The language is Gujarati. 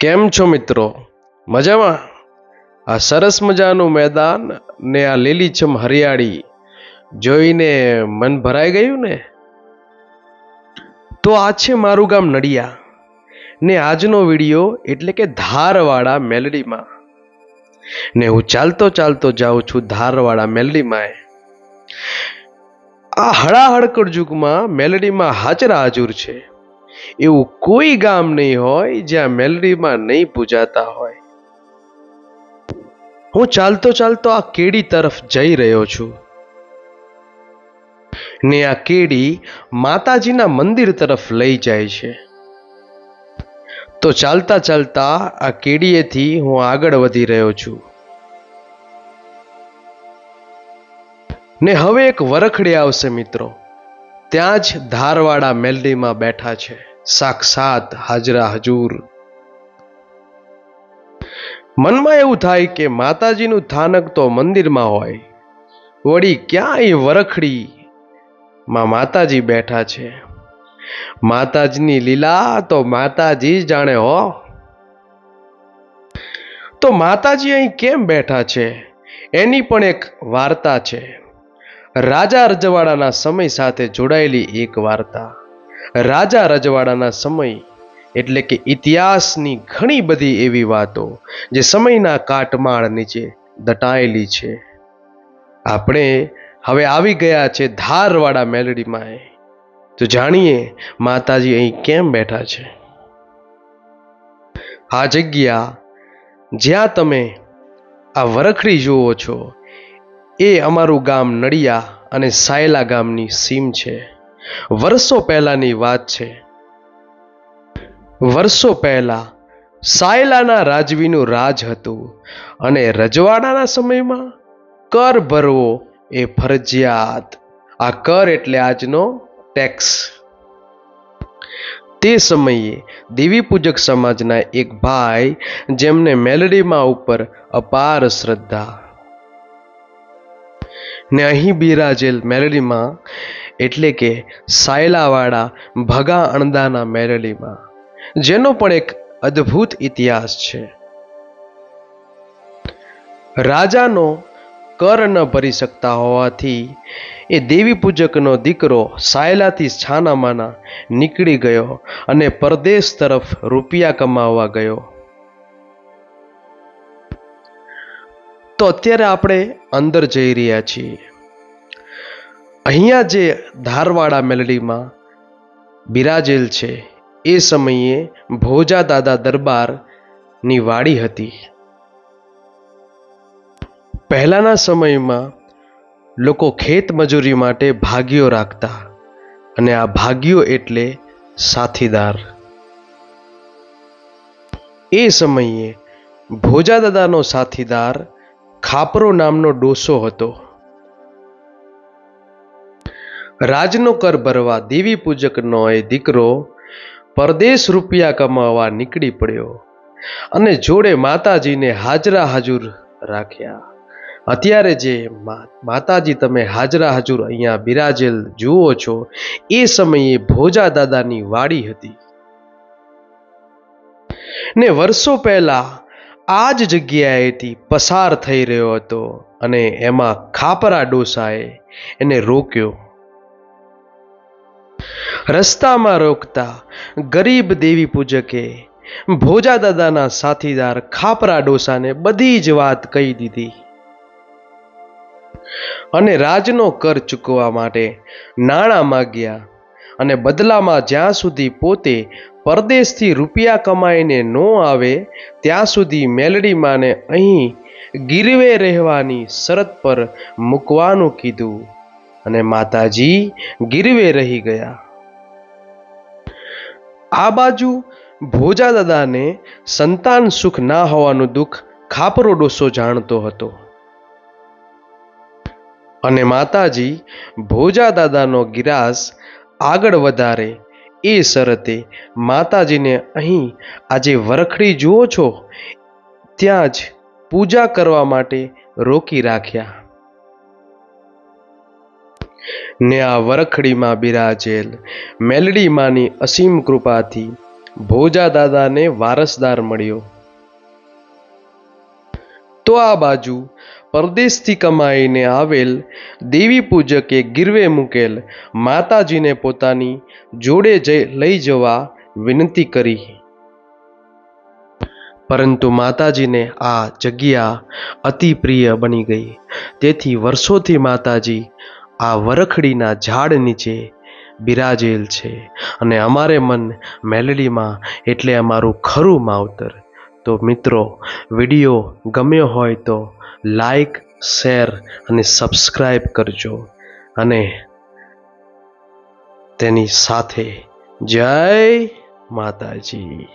કેમ છો મિત્રો? મજામાં? આ સરસ મજાનું મેદાન ને આ લીલીછમ હરિયાળી જોઈને મન ભરાઈ ગયું ને? તો આ છે મારું ગામ નડિયા ને આજનો વીડિયો એટલે કે ધારવાળા મેલડીમાં. ને હું ચાલતો ચાલતો જાઉં છું ધારવાળા મેલડીમાં. આ હળાહળ યુગમાં મેલડીમાં હાજરા હાજુર છે. એવું કોઈ ગામ નહીં હોય જ્યાં મેલડીમાં નહીં પૂજાતા હોય. હું ચાલતો ચાલતો આ કેડી તરફ જઈ રહ્યો છું. ને આ કેડી માતાજીના મંદિર તરફ લઈ જાય છે. તો ચાલતા ચાલતા આ કેડીએથી હું આગળ વધી રહ્યો છું. ને હવે એક વરખડી આવશે મિત્રો. ત્યાં જ ધારવાડા મેલડીમાં બેઠા છે. સાક્ષાત હાજરા હજૂર. મનમાં એવું થાય કે માતાજીનું થાનક તો મંદિરમાં હોય. વળી ક્યાં એ વરખડી માં માતાજી બેઠા છે. માતાજીની લીલા તો માતાજી જાણે હો. તો માતાજી અહીં કેમ બેઠા છે? એની પણ એક વાર્તા છે. રાજા રજવાડાના સમય સાથે જોડાયેલી એક વાર્તા. રાજા રજવાડાના સમય એટલે કે ઇતિહાસની ઘણી બધી એવી વાતો જે સમયના કાટમાળ નીચે દટાયેલી છે. આપણે હવે આવી ગયા છે ધારવાડા મેલડીમાં તો જાણીએ માતાજી અહીં કેમ બેઠા છે? આ જગ્યા જ્યાં તમે આ વરખડી જુઓ છો, એ અમારું ગામ નડિયા અને સાયલા ગામની સીમ છે. વર્ષો પહેલાની વાત છે. વર્ષો પહેલા સાયલાના રાજવીનું રાજ હતું અને રજવાડાના સમયમાં કર ભરવો એ ફરજિયાત. આ કર એટલે આજનો ટેક્સ તે સમયે દેવી પૂજક સમાજના એક ભાઈ જેમને મેલડીમાં ઉપર અપાર શ્રદ્ધા. ને અહીં બિરાજેલ મેલડીમાં એટલે કે સાયલાવાળા ભગા અણદાના મેરેલીમાં, જેનો પણ એક અદ્ભુત ઇતિહાસ છે. રાજાનો કર ન ભરી શકતા હોવાથી એ દેવી પૂજકનો દીકરો સાયલાથી છાનામાના નીકળી ગયો અને પરદેશ તરફ રૂપિયા કમાવવા ગયો. તો અત્યારે આપણે અંદર જઈ રહ્યા છીએ. અહીંયા જે ધારવાડા મેલડીમાં બિરાજેલ છે, એ સમયે ભોજા દાદા દરબારની વાડી હતી. પહેલાના સમયમાં લોકો ખેત મજૂરી માટે ભાગીઓ રાખતા અને આ ભાગીઓ એટલે સાથીદાર. એ સમયે ભોજા દાદાનો સાથીદાર ખાપરો નામનો ડોસો હતો. રાજનો કર ભરવા દેવી પૂજકનો એ દીકરો પરદેશ રૂપિયા કમાવા નીકળી પડ્યો અને જોડે માતાજીને હાજરા હાજુર રાખ્યા. અત્યારે જે માતાજી તમે હાજરા હાજુર અહીંયા બિરાજેલ જુઓ છો, એ સમયે ભોજા દાદાની વાડી હતી. ને વર્ષો પહેલા આ જ જગ્યાએથી પસાર થઈ રહ્યો હતો અને એમાં ખાપરા ડોસાએ એને રોક્યો. રસ્તામાં રોકતા ગરીબ દેવી પૂજકે ભોજા દાદાના સાથીદાર ખાપરા ડોસાને બધી જ વાત કહી દીધી. અને રાજનો કર ચૂકવવા માટે નાણાં માગ્યા અને બદલામાં જ્યાં સુધી પોતે પરદેશથી રૂપિયા કમાઈને ન આવે, ત્યાં સુધી મેલડી માને અહીં ગીરવે રહેવાની શરત પર મૂકવાનું કીધું અને માતાજી ગીરવે રહી ગયા. આ બાજુ ભોજા દાદાને સંતાન સુખ ના હોવાનું દુઃખ ખાપરો ડોસો જાણતો હતો. અને માતાજી ભોજા દાદાનો ગિરાસ આગળ વધારે એ શરતે માતાજીને અહીં આજે વરખડી જુઓ છો, ત્યાં જ પૂજા કરવા માટે રોકી રાખ્યા. ને આ વરખડીમાં બિરાજેલ. મેલડીમાંની અસીમ કૃપાથી ભોજા દાદાને વારસદાર મળ્યો. તો આ બાજુ પરદેશથી કમાઈને આવેલ દેવી પૂજકે ગીરવે મૂકેલ માતાજીને પોતાની જોડે જઈ લઈ જવા વિનંતી કરી. પરંતુ માતાજીને આ જગ્યા અતિ પ્રિય બની ગઈ. તેથી વર્ષોથી માતાજી આ વરખડીના ઝાડ નીચે બિરાજેલ છે અને અમારે મન મેલેડીમાં એટલે અમારું ખરું માવતર. તો મિત્રો, વીડિયો ગમ્યો હોય તો લાઈક, શેર અને સબસ્ક્રાઈબ કરજો. અને તેની સાથે જય માતાજી.